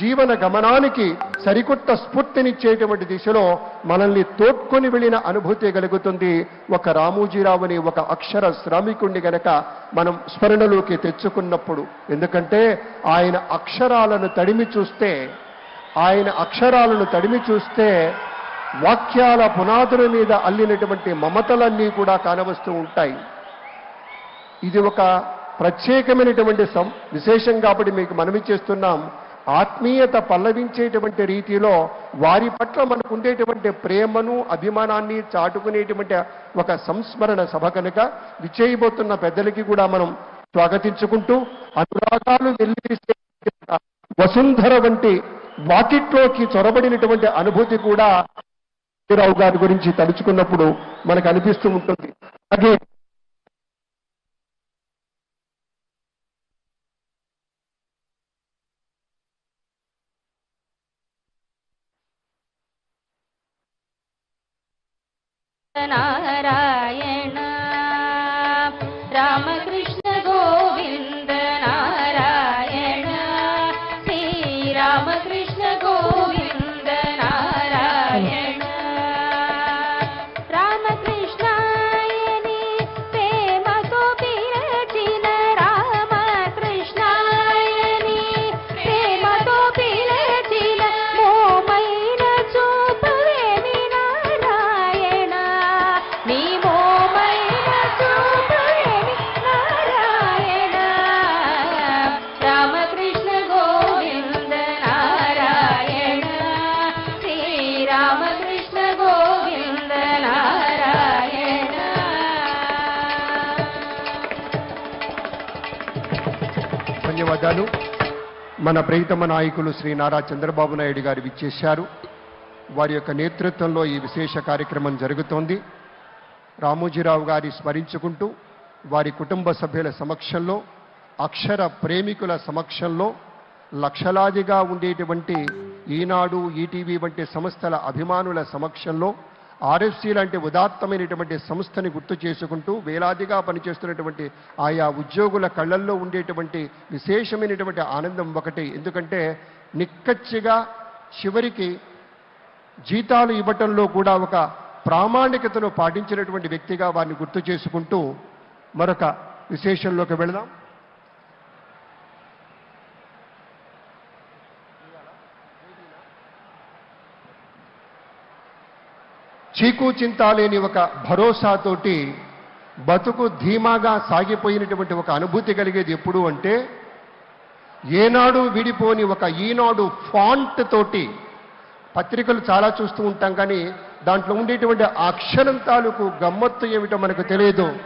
జీవన గమనానికి సరికొత్త స్ఫూర్తినిచ్చేటువంటి దిశలో మనల్ని తోడ్కొని వెళ్ళిన అనుభూతి కలుగుతుంది. ఒక రామోజీరావుని ఒక అక్షర శ్రామికుణ్ణి గనక మనం స్మరణలోకి తెచ్చుకున్నప్పుడు. ఎందుకంటే ఆయన అక్షరాలను తడిమి చూస్తే ఆయన అక్షరాలను తడిమి చూస్తే వాక్యాల పునాదుల మీద అల్లినటువంటి మమతలన్నీ కూడా కానవస్తూ ఉంటాయి. ఇది ఒక ప్రత్యేకమైనటువంటి సం విశేషం కాబట్టి మీకు మనవి చేస్తున్నాం. ఆత్మీయత పల్లవించేటువంటి రీతిలో వారి పట్ల మనకు ఉండేటువంటి ప్రేమను అభిమానాన్ని చాటుకునేటువంటి ఒక సంస్మరణ సభ కనుక విచేయబోతున్న పెద్దలకి కూడా మనం స్వాగతించుకుంటూ అనురాగాలు వెల్లిసే వసుంధర వంటి వాకిట్లోకి చొరబడినటువంటి అనుభూతి కూడా రావు గారి గురించి తలుచుకున్నప్పుడు మనకు అనిపిస్తూ ఉంటుంది. అలాగే नारायण। रामकृष्ण గాను మన ప్రియతమ నాయకులు శ్రీ నారా చంద్రబాబు నాయుడు గారు విచ్చేశారు. వారి యొక్క నేతృత్వంలో ఈ విశేష కార్యక్రమం జరుగుతోంది. రామోజీరావు గారి స్మరించుకుంటూ వారి కుటుంబ సభ్యుల సమక్షంలో అక్షర ప్రేమికుల సమక్షంలో లక్షలాదిగా ఉండేటువంటి ఈనాడు ఈటీవీ వంటి సంస్థల అభిమానుల సమక్షంలో ఆర్ఎఫ్సి లాంటి ఉదాత్తమైనటువంటి సంస్థని గుర్తు చేసుకుంటూ వేలాదిగా పనిచేస్తున్నటువంటి ఆయా ఉద్యోగుల కళ్ళల్లో ఉండేటువంటి విశేషమైనటువంటి ఆనందం ఒకటి. ఎందుకంటే నిక్కచ్చిగా చివరికి జీతాలు ఇవ్వటంలో కూడా ఒక ప్రామాణికతను పాటించినటువంటి వ్యక్తిగా వారిని గుర్తు చేసుకుంటూ మరొక విశేషంలోకి వెళదాం. చీకు చింత లేని ఒక భరోసాతోటి బతుకు ధీమాగా సాగిపోయినటువంటి ఒక అనుభూతి కలిగేది ఎప్పుడు అంటే ఏనాడు విడిపోని ఒక ఈనాడు ఫాంట్ తోటి పత్రికలు చాలా చూస్తూ ఉంటాం కానీ దాంట్లో ఉండేటువంటి ఆ అక్షరం తాలూకు గమ్మత్తు ఏమిటో మనకు తెలియదు.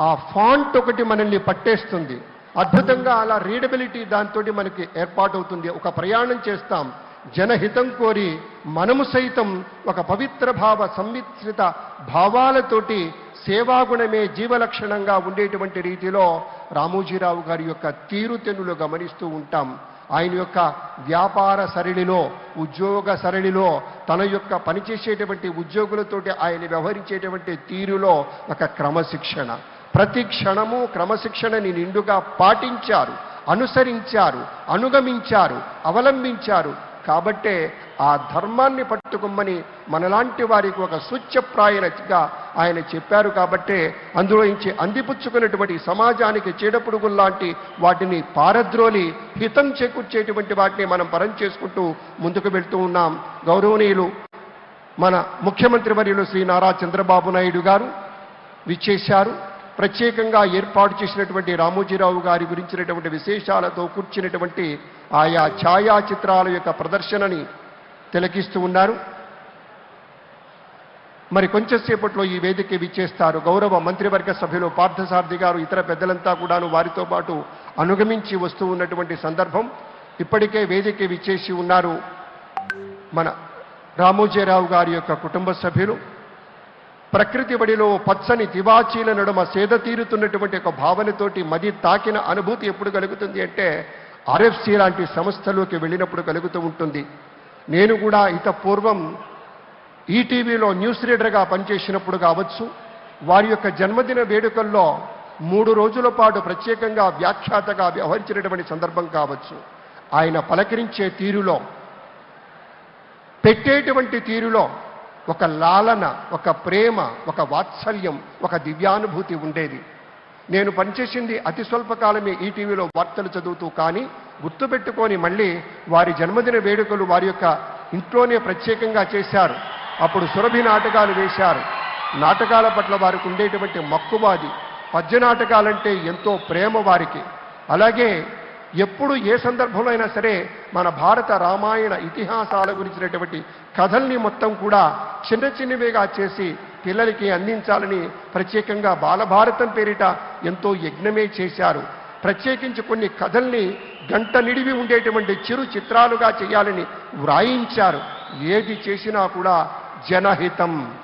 ఆ ఫాంట్ ఒకటి మనల్ని పట్టేస్తుంది. అద్భుతంగా అలా రీడబిలిటీ దాంతో మనకి ఏర్పాటవుతుంది. ఒక ప్రయాణం చేస్తాం. జనహితం కోరి మనము సైతం ఒక పవిత్ర భావ సంమిశ్రిత భావాలతోటి సేవాగుణమే జీవలక్షణంగా ఉండేటువంటి రీతిలో రామోజీరావు గారి యొక్క తీరుతెన్నులు గమనిస్తూ ఉంటాం. ఆయన యొక్క వ్యాపార సరళిలో ఉద్యోగ సరళిలో తన యొక్క పనిచేసేటువంటి ఉద్యోగులతోటి ఆయన వ్యవహరించేటువంటి తీరులో ఒక క్రమశిక్షణ. ప్రతి క్షణము క్రమశిక్షణని నిండుగా పాటించారు అనుసరించారు అనుగమించారు అవలంబించారు. కాబట్టే ఆ ధర్మాన్ని పట్టుకోమని మనలాంటి వారికి ఒక సూచ్యప్రాయనగా ఆయన చెప్పారు కాబట్టే అందులో నుంచి అందిపుచ్చుకున్నటువంటి సమాజానికి చీడపుడుగుల్లాంటి వాటిని పారద్రోలి హితం చేకూర్చేటువంటి వాటిని మనం పరం చేసుకుంటూ ముందుకు వెళ్తూ ఉన్నాం. గౌరవనీయులు మన ముఖ్యమంత్రి వర్యులు శ్రీ నారా చంద్రబాబు నాయుడు గారు విచ్చేశారు. ప్రత్యేకంగా ఏర్పాటు చేసినటువంటి రామోజీరావు గారి గురించినటువంటి విశేషాలతో కూర్చున్నటువంటి ఆయా ఛాయాచిత్రాల యొక్క ప్రదర్శనని తిలకిస్తూ ఉన్నారు. మరి కొంచెంసేపట్లో ఈ వేదిక విచ్చేస్తారు గౌరవ మంత్రివర్గ సభ్యులు పార్థసారథి గారు ఇతర పెద్దలంతా కూడాను వారితో పాటు అనుగమించి వస్తూ ఉన్నటువంటి సందర్భం. ఇప్పటికే వేదిక విచ్చేసి ఉన్నారు మన రామోజీరావు గారి యొక్క కుటుంబ సభ్యులు. ప్రకృతి బడిలో పచ్చని తివాచీల నడుమ సేద తీరుతున్నటువంటి ఒక భావనతోటి మది తాకిన అనుభూతి ఎప్పుడు కలుగుతుంది అంటే ఆర్ఎఫ్సి లాంటి సంస్థలోకి వెళ్ళినప్పుడు కలుగుతూ ఉంటుంది. నేను కూడా ఇత పూర్వం ఈటీవీలో న్యూస్ రీడర్గా పనిచేసినప్పుడు కావచ్చు వారి యొక్క జన్మదిన వేడుకల్లో మూడు రోజుల పాటు ప్రత్యేకంగా వ్యాఖ్యాతగా వ్యవహరించినటువంటి సందర్భం కావచ్చు. ఆయన పలకరించే తీరులో పెట్టేటువంటి తీరులో ఒక లాలన ఒక ప్రేమ ఒక వాత్సల్యం ఒక దివ్యానుభూతి ఉండేది. నేను పనిచేసింది అతి స్వల్పకాలమే ఈటీవీలో వార్తలు చదువుతూ కానీ గుర్తుపెట్టుకొని మళ్ళీ వారి జన్మదిన వేడుకలు వారి యొక్క ఇంట్లోనే ప్రత్యేకంగా చేశారు. అప్పుడు సురభి నాటకాలు వేశారు. నాటకాల పట్ల వారికి ఉండేటువంటి మక్కువాది పద్య నాటకాలంటే ఎంతో ప్రేమ వారికి. అలాగే ఎప్పుడు ఏ సందర్భంలో అయినా సరే మన భారత రామాయణ ఇతిహాసాల గురించినటువంటి కథల్ని మొత్తం కూడా చిన్న చిన్నవిగా చేసి పిల్లలకి అందించాలని ప్రత్యేకంగా బాలభారతం పేరిట ఎంతో యజ్ఞమే చేశారు. ప్రత్యేకించి కొన్ని కథల్ని గంట నిడివి ఉండేటువంటి చిరు చిత్రాలుగా చేయాలని వ్రాయించారు. ఏది చేసినా కూడా జనహితం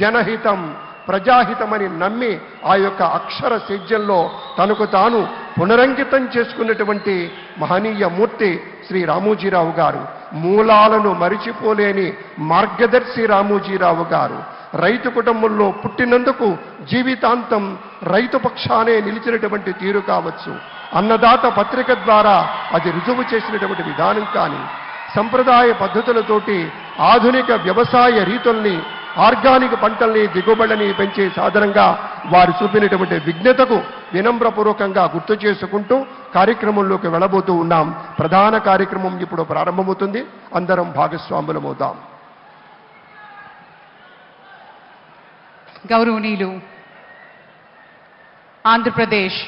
జనహితం. ప్రజాహితమని నమ్మి ఆ యొక్క అక్షర సేద్యంలో తనకు తాను పునరంకితం చేసుకున్నటువంటి మహనీయ మూర్తి శ్రీ రామోజీరావు గారు మూలాలను మరిచిపోలేని మార్గదర్శి రామోజీరావు గారు రైతు కుటుంబంలో పుట్టినందుకు జీవితాంతం రైతు పక్షానే నిలిచినటువంటి తీరు కావచ్చు. అన్నదాత పత్రిక ద్వారా అది రుజువు చేసినటువంటి విధానం కానీ సంప్రదాయ పద్ధతులతోటి ఆధునిక వ్యవసాయ రీతుల్ని ఆర్గానిక్ పంటల్ని దిగుబడిని పెంచే సాధనంగా వారు చూపినటువంటి విజ్ఞతకు వినమ్రపూర్వకంగా గుర్తు చేసుకుంటూ కార్యక్రమంలోకి వెళ్ళబోతూ ఉన్నాం. ప్రధాన కార్యక్రమం ఇప్పుడు ప్రారంభమవుతుంది. అందరం భాగస్వాములమవుతాం గౌరవనీయులు ఆంధ్రప్రదేశ్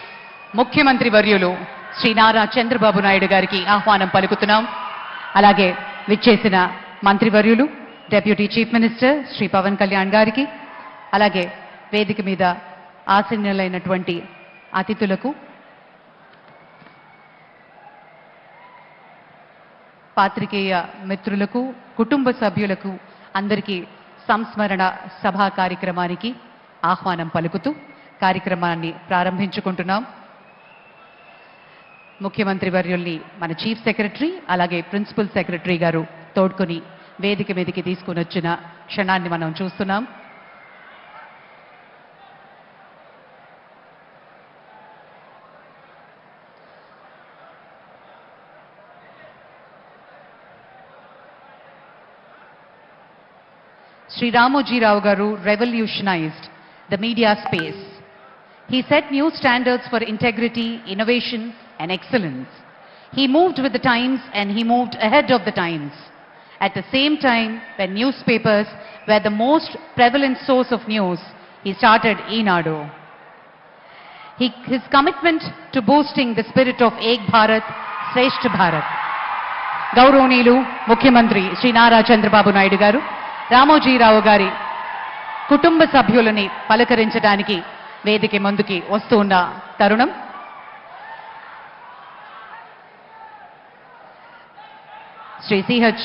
ముఖ్యమంత్రి వర్యులు శ్రీ నారా చంద్రబాబు నాయుడు గారికి ఆహ్వానం పలుకుతున్నాం. అలాగే విచ్చేసిన మంత్రివర్యులు deputy chief minister Shri Pawan Kalyan గారికి అలాగే వేదిక మీద ఆసీనులైనటువంటి అతిథులకు పాత్రికేయ మిత్రులకు కుటుంబ సభ్యులకు అందరికీ సంస్మరణ సభా కార్యక్రమానికి ఆహ్వానం పలుకుతూ కార్యక్రమాన్ని ప్రారంభించుకుంటున్నాం. ముఖ్యమంత్రి వర్యుల్ని మన చీఫ్ సెక్రటరీ అలాగే ప్రిన్సిపల్ సెక్రటరీ గారు తోడ్కొని వేదిక మీదకి తీసుకుని వచ్చిన క్షణాన్ని మనం చూస్తున్నాం Sri Ramoji Rao Garu revolutionized the media space. He set new standards for integrity, innovation, and excellence. He moved with the times and he moved ahead of the times. At the same time, when newspapers were the most prevalent source of news, he started Enado. He, his commitment to boosting the spirit of Ek Bharat, Sreshth Bharat, గౌరవనీయులు ముఖ్యమంత్రి శ్రీ నారా చంద్రబాబు నాయుడు గారు రామోజీరావు గారి కుటుంబ సభ్యులని పలకరించడానికి వేదిక ముందుకి వస్తూ ఉన్న తరుణం Shri CH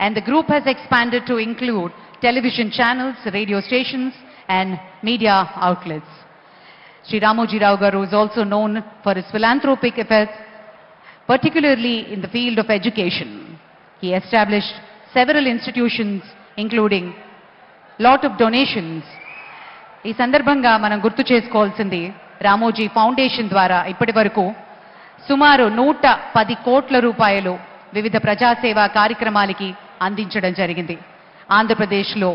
And the group has expanded to include television channels, radio stations, and media outlets. Sri Ramoji Rao Garu is also known for his philanthropic efforts, particularly in the field of education. He established several institutions, including lot of donations ఈ సందర్భంగా మనం గుర్తు చేసుకోవాల్సింది Ramoji foundation ద్వారా ఇప్పటి వరకు సుమారు నూట పది కోట్ల రూపాయలు వివిధ ప్రజాసేవా కార్యక్రమాలకి అందించడం జరిగింది. ఆంధ్రప్రదేశ్లో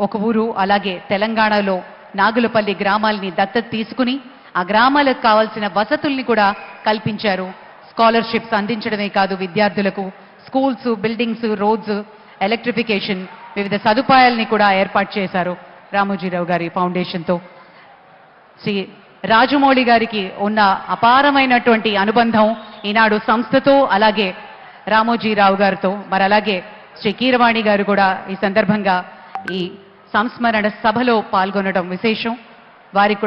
ఒక ఊరు అలాగే తెలంగాణలో నాగులపల్లి గ్రామాల్ని దత్తత తీసుకుని ఆ గ్రామాలకు కావాల్సిన వసతుల్ని కూడా కల్పించారు. స్కాలర్షిప్స్ అందించడమే కాదు విద్యార్థులకు స్కూల్స్ బిల్డింగ్స్ రోడ్స్ ఎలక్ట్రిఫికేషన్ వివిధ సదుపాయాల్ని కూడా ఏర్పాటు చేశారు రామోజీరావు గారి ఫౌండేషన్తో. శ్రీ రాజమౌళి గారికి ఉన్న అపారమైనటువంటి అనుబంధం ఈనాడు సంస్థతో అలాగే రామోజీరావు గారితో మరి అలాగే శ్రీ కీరవాణి గారు కూడా ఈ సందర్భంగా ఈ సంస్మరణ సభలో పాల్గొనడం విశేషం. వారికి కూడా